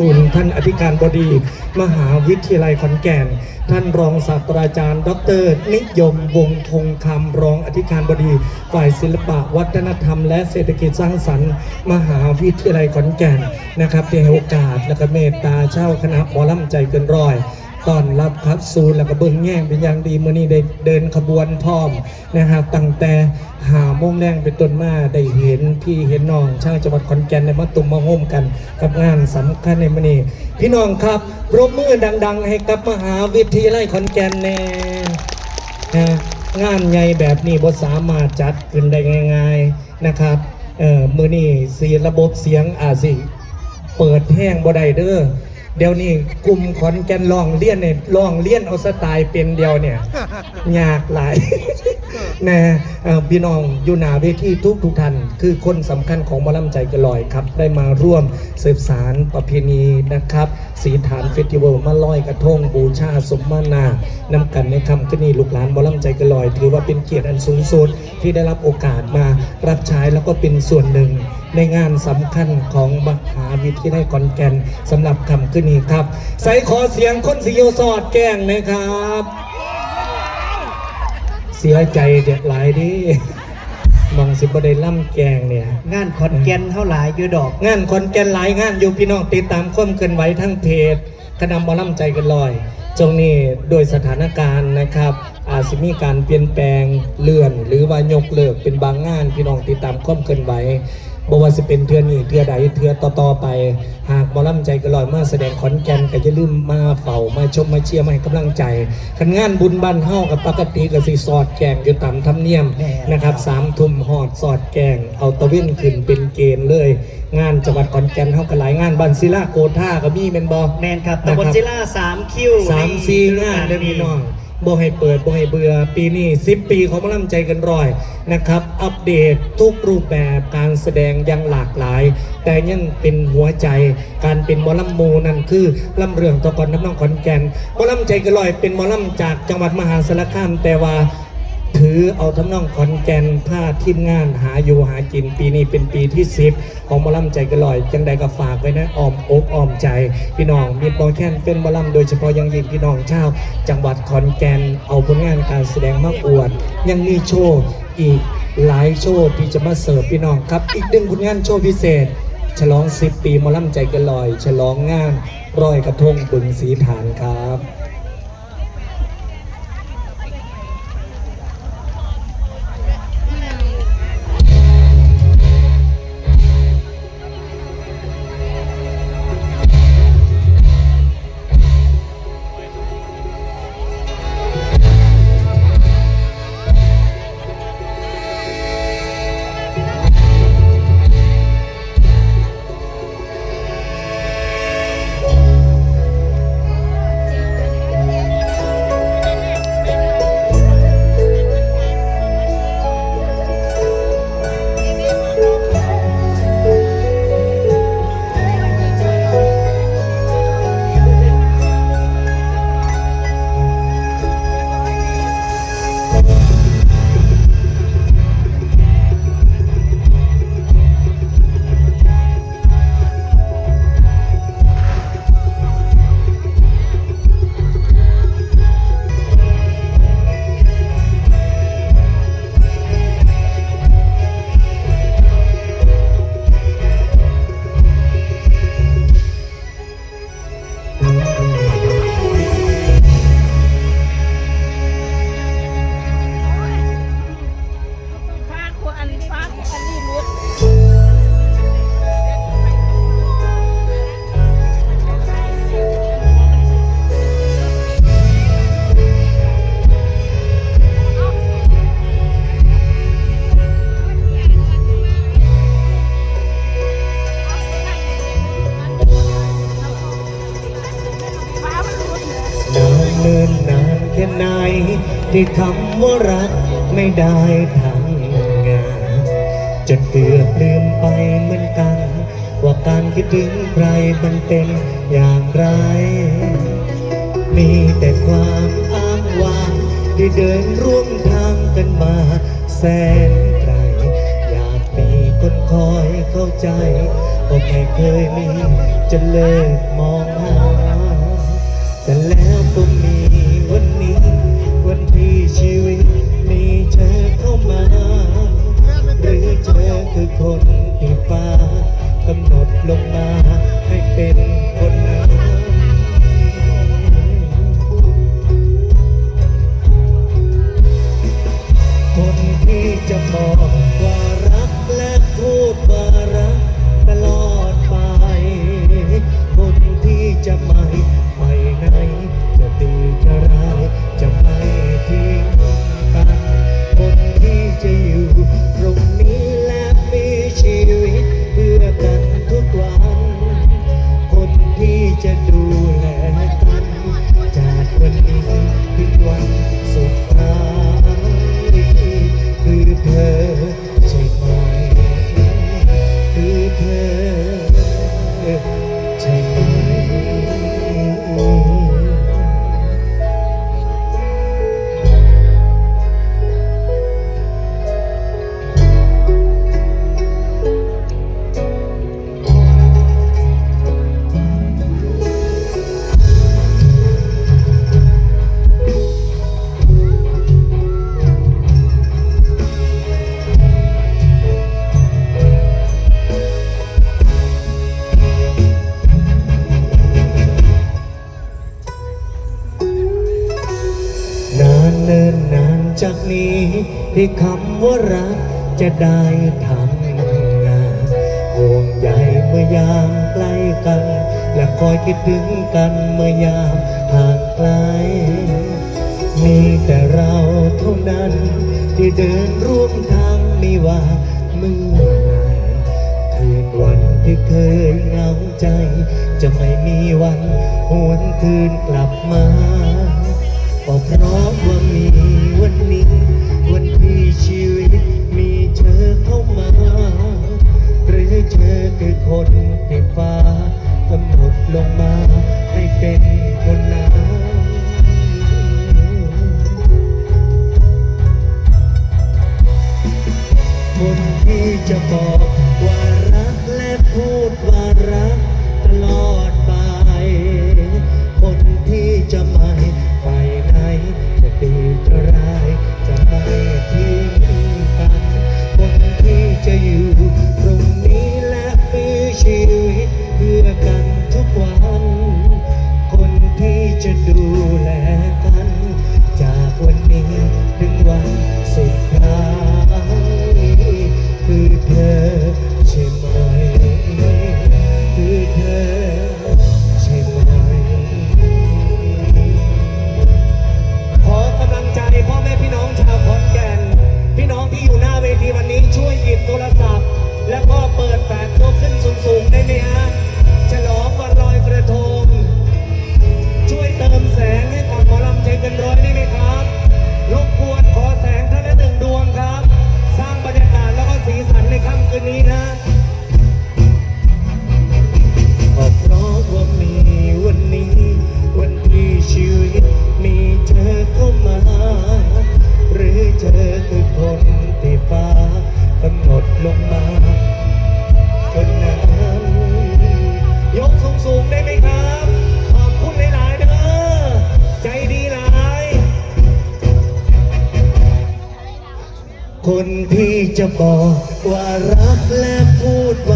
กุล ท่านอธิการบดี มหาวิทยาลัยขอนแก่น ท่านรองศาสตราจารย์ ดร นิยมวงศ์ธงคำรองอธิการบดี ฝ่ายศิลปะวัฒนธรรม และเศรษฐกิจสร้างสรรค์ มหาวิทยาลัยขอนแก่นนะครับที่ให้โอกาสและก็เมตตาเช่าคณะหมอลำใจเกินร้อย ตอนรับครับซูนแล้วก็เบิ้งแง่งเป็นอย่างดีมื่อนี้ได้เดินขบวนพร้อมนะครับตั้งแต่หาโมงแดงเป็นต้นมาได้เห็นพี่เห็นน้องชาวจังหวัดขอนแก่นในมาตุมมาโฮมกัน กับงานสำคัญในมื่อนี้พี่น้องครับปรบมือดัง ๆ ให้กับมหาวิทยาลัยขอนแก่นแน่นะงานใหญ่แบบนี้บ่สามารถจัดขึ้นได้ง่าย ๆนะครับเอ่อมือนี้สีระบบเสียงอาจสิเปิดแห้งบ่ได้เด้อ เดี๋ยวนี้กลุ่มขอนแก่นลองเลี้ยนเนี่ยลองเลี้ยนเอาสไตล์เป็นเดียวเนี่ยยากหลายนะเอ่อพี่น้องอยู่หนาเวทีทุกทุกท่านคือคนสำคัญของหมอลำใจกระลอยครับ ได้มาร่วมสืบสารประเพณีนะครับสีฐานเฟสติวัลมาลอยกระทงบูชาสมมานานำกันในคำขึ้นนี้ลูกหลานหมอลำใจกระลอย ถือว่าเป็นเกียรติอันสูงสุดที่ได้รับโอกาสมารับใช้แล้วก็เป็นส่วนหนึ่ง ในงานสำคัญของมหาวิทยาลัยขอนแก่นสำหรับคำขึ้นนี้ครับ ใส่ขอเสียงคนสิโยสอดแกล้งนะครับ เสียใจเด็ดหลายดิมองสิบได้ล่ำแกงเนี่ยงานขอนแก่นเท่าหลายอยู่ดอก งานคอนแกนหลายงานอยู่พี่น้องติดตามความเคลื่อนไหวทั้งเพจคณะหมอล่ำใจกันลอยจงนี้โดยสถานการณ์นะครับ อาจจะมีการเปลี่ยนแปลงเลื่อน หรือว่ายกเลิกเป็นบางงานพี่น้องติดตามความเคลื่อนไหว บ่ว่าจะเป็นเทือนี้เทือใดเทือต่อๆไป หากหมอล่ำใจกันลอยมาแสดงขอนแก่นก็จะลืมมาเฝ้ามาชมมาเชียร์มาให้กำลังใจคันงานบุญบ้านเฮากับปกติก็สิสอดแกงอยู่ตามธรรมเนียมแน่นะครับสามทุ่มหอดสอดแกงเอาตะเว้นขึ้นเป็นเกณฑ์เลย งานจังหวัดขอนแก่นเฮาก็หลายงานบันศิลาโกท่าก็มีแม่นบ่แมนครับนะครับตำบลศิลาสามคิวสามสี่งานเด้อพี่น้อง บ่ให้เปิดบ่ให้เบื่อปีนี้10 ปีของมอลำใจกันร้อยนะครับ อัปเดตทุกรูปแบบการแสดงยังหลากหลาย แต่ยังเป็นหัวใจการเป็นมอลำโมนั่นคือลำเรื่องตะกอนน้ำน้องขอนแก่นมอลำใจกันร้อยเป็นมอลำจากจังหวัดมหาสารคามแต่ว่า ถือเอาทำนองขอนแก่นผ้าทีมงานหาอยู่หากินปีนี้เป็นปีที่สิบของมอลำใจกระลอย จังใดก็ฝากไว้นะอ้อมอกอ้อมใจพี่น้องมีบอแคนเป็นมอลำโดยเฉพาะยังยิ่งพี่น้องชาวจังหวัดขอนแก่นเอาผลงานการแสดงมาอวด ยังมีโชว์อีกหลายโชว์ที่จะมาเสิร์ฟพี่น้องครับ อีกหนึ่งผลงานโชว์พิเศษ ฉลอง 10 ปีมอลำใจกระลอย ฉลองงานรอยกระทงบึงสีฐานครับ ที่คำว่ารักไม่ได้ทำงานจนเกือบลืมไปเหมือนกัน ว่าการคิดถึงใครมันเป็นอย่างไร มีแต่ความอ้างว้างที่เดินร่วมทางกันมาแสนไกลอยากมีคนคอยเข้าใจก็ไม่เคยมีจะเลิกมองหาแต่แล้วก็มี อคือคนที่ฟ้ากำหนดลงมาให้เป็นคนนั้นคนที่จะมอง ที่คำว่ารักจะได้ทำงานห่วงใยเมื่อยามใกล้กัน และคอยคิดถึงกันเมื่อยามห่างไกล มีแต่เราเท่านั้น ที่เดินร่วมทางไม่ว่าเมื่อไหรคืนวันที่เคยเหงาใจ จะไม่มีวันหวนคืนกลับมาก็เพราะว่ามีวันนี้ คนที่จะบอกว่ารักและพูดว่า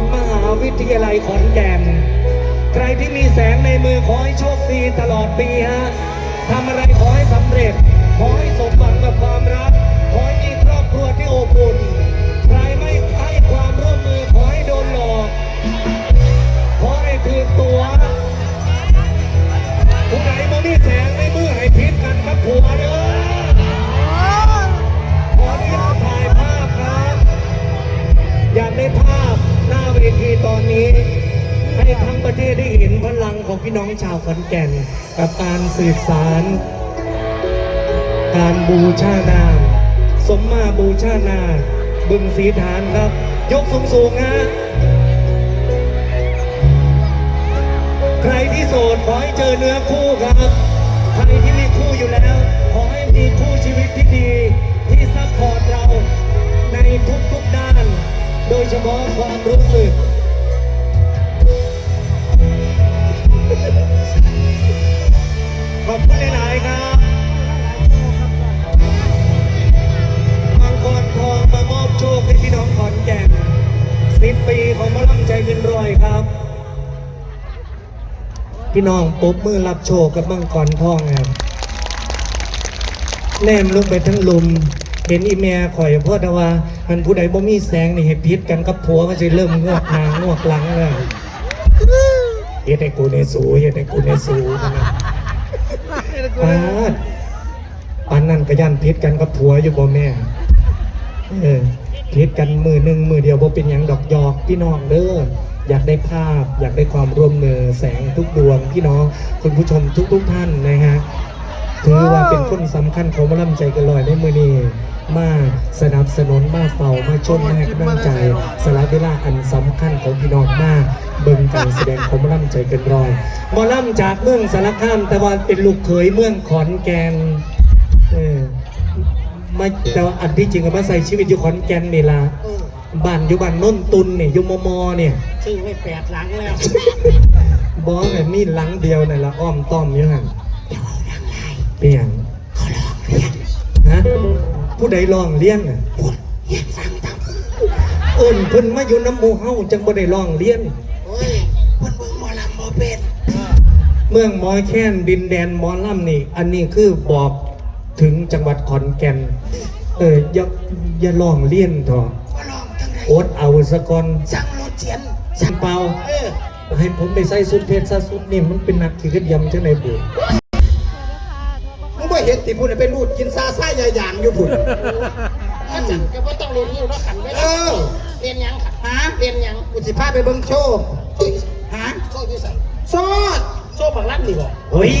มมหาวิทยาลัยขอนแก่น ใครที่มีแสงในมือขอให้โชคดีตลอดปีฮะทำอะไรขอให้สำเร็จ ขอให้สมหวังกับความรัก ขอให้ พี่น้องชาวขอนแก่น กับการสื่อสาร การบูชานา สมมาบูชานา บึงสีฐานครับ ยกสูงสูงๆฮะใครที่โสดขอให้เจอเนื้อคู่ครับ ใครที่มีคู่อยู่แล้ว ขอให้มีคู่ชีวิตที่ดี ที่ซัพพอร์ตเราในทุกๆด้าน โดยเฉพาะความรู้สึก ขอบคุณหลายๆครับมังกรทองมามอบโชคให้พี่น้องขอนแก่นสิบปีของมะลำใจเงินรอยครับ พี่น้องปรบมือรับโชคกับมังกรทองครับแนมลงไปทั้งลุมเห็นอีเมียข่อยพ่อดาว่ามันผู้ใดบ่มีแสงนี่ให้พิษกันกับผัวก็จะเริ่มงวกหนางงวกหลังเลย เฮ็ดให้กูในสูเฮ็ดให้กูในสูนะปาดปานนั่นก็ยันพิษกันกับผัวอยู่บ่แม่ เออพิษกันมือหนึ่งมือเดียวบ่เป็นหยังดอกหยอกพี่น้องเด้ออยากได้ภาพ อยากได้ความร่วมมือแสงทุกดวงพี่น้องคุณผู้ชมทุกๆท่านนะฮะถือว่าเป็นคนสำคัญของหมะลำใจกันลอยในมือนี้ มาสนับสนุนมาเฝ้ามาชมมาให้กำลังใจสละเวลาอันสำคัญของพี่น้องมากเบิ่งการแสดงของหมะลำใจกันลอยหมอลำจากเมืองสารคามแต่ว่าเป็นลูกเขยเมืองขอนแก่นเออมาแต่ว่าอันที่จริงก็มาใส่ชีวิตอยู่ขอนแก่นนี่ล่ะบ้านอยู่บ้านโน้นตุนเนี่ยอยู่มมเนี่ยชื่อไว้แปดหลังแล้วบอสเนี่ยมีหลังเดียวนี่นละอ้อมต้อมอยู่หันเปลี่ยนฮะ ผู้ใดลองเลี้ยงอะเอิ้นเพิ่นมาอยู่น้ำหมูเฮาจังบ่ได้ลองเลี้ยงโอ้ยเพิ่นเบิ่งหมอลำบ่เป็นเมืองหมอยแค้นดินแดนหมอลำนี่ อันนี้คือบอกถึงจังหวัดขอนแก่น เอออย่าอย่าลองเลี้ยนเถอะบ่ลองจังได๋โอดเอาสะก่อนสั่งรถเจียนสันเปาเออให้ผมไปใส่สุดเพชรซะสุดนี่มันเป็นนักขี่กระยำจังในบุมึงไม่เห็นติพุ่นเป็นรูดกินซาซ่ายาหยางอยู่พุ่นถ้าจังก็บ่ต้องเรียนรู้แล้วขันไว้เออ เรียนหยังค่ะฮะเรียนหยังกูสิพาไปเบิ่งโชว์ฮะโซ่ที่ใส่ซอดโซ่บักลั่นนี่บ่ เฮ้ย